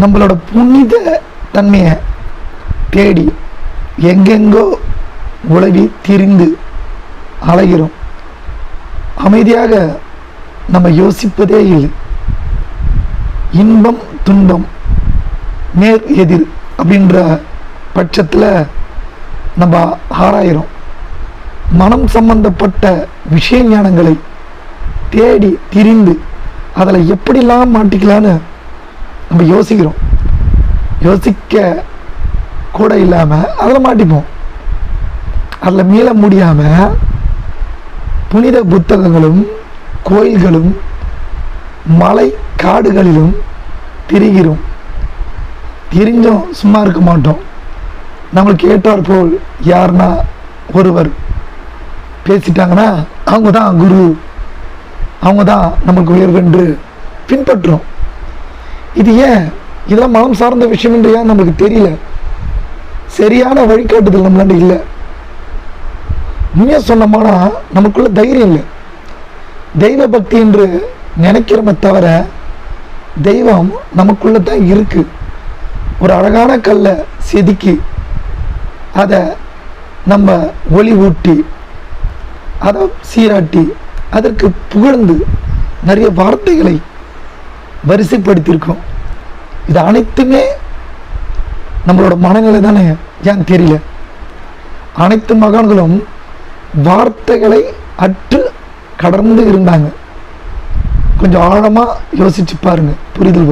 நம்மளோட புனித தன்மையை தேடி எங்கெங்கோ உலவி திரிந்து அலைகிறோம். அமைதியாக நம்ம யோசிப்பதே இல்லை. இன்பம் துன்பம் நேர் எதிர் அப்படின்ற பட்சத்தில் நம்ம ஆராயிரும் மனம் சம்பந்தப்பட்ட விஷய ஞானங்களை தேடி திரிந்து அதில் எப்படிலாம் மாட்டிக்கலான்னு நம்ம யோசிக்கிறோம். யோசிக்க கூட இல்லாமல் அதில் மாட்டிப்போம். அதில் மீள முடியாமல் புனித புத்தகங்களும் கோயில்களும் மலை காடுகளிலும் திரிகிறோம். திரிஞ்சும் சும்மா இருக்க மாட்டோம். நம்மளுக்கு ஏற்றார் போல் யாருன்னா ஒருவர் பேசிட்டாங்கன்னா அவங்க தான் குரு. அவங்க தான் நமக்கு உயர்வென்று பின்பற்றுறோம். இது ஏன்? இதெல்லாம் மனம் சார்ந்த விஷயம் என்று ஏன் நம்மளுக்கு தெரியல? சரியான வழிகாட்டுதல் நம்மளாண்ட இல்லை. உண்மையாக சொன்னோம்னா நமக்குள்ள தைரியம் இல்லை. தெய்வ பக்தி என்று நினைக்கிறோமே தவிர தெய்வம் நமக்குள்ள தான் இருக்கு. ஒரு அழகான கல்லை செதுக்கி அதை நம்ம ஒளி ஊட்டி அதை சீராட்டி அதற்கு புகழ்ந்து நிறைய வார்த்தைகளை வரிசைப்படுத்தியிருக்கோம். இது அனைத்துமே நம்மளோட மனநிலை தானே? ஏன் தெரியல? அனைத்து மகான்களும் வார்த்தைகளை அற்று கடந்து இருந்தாங்க. கொஞ்சம் ஆழமாக யோசிச்சு பாருங்க புரிதல்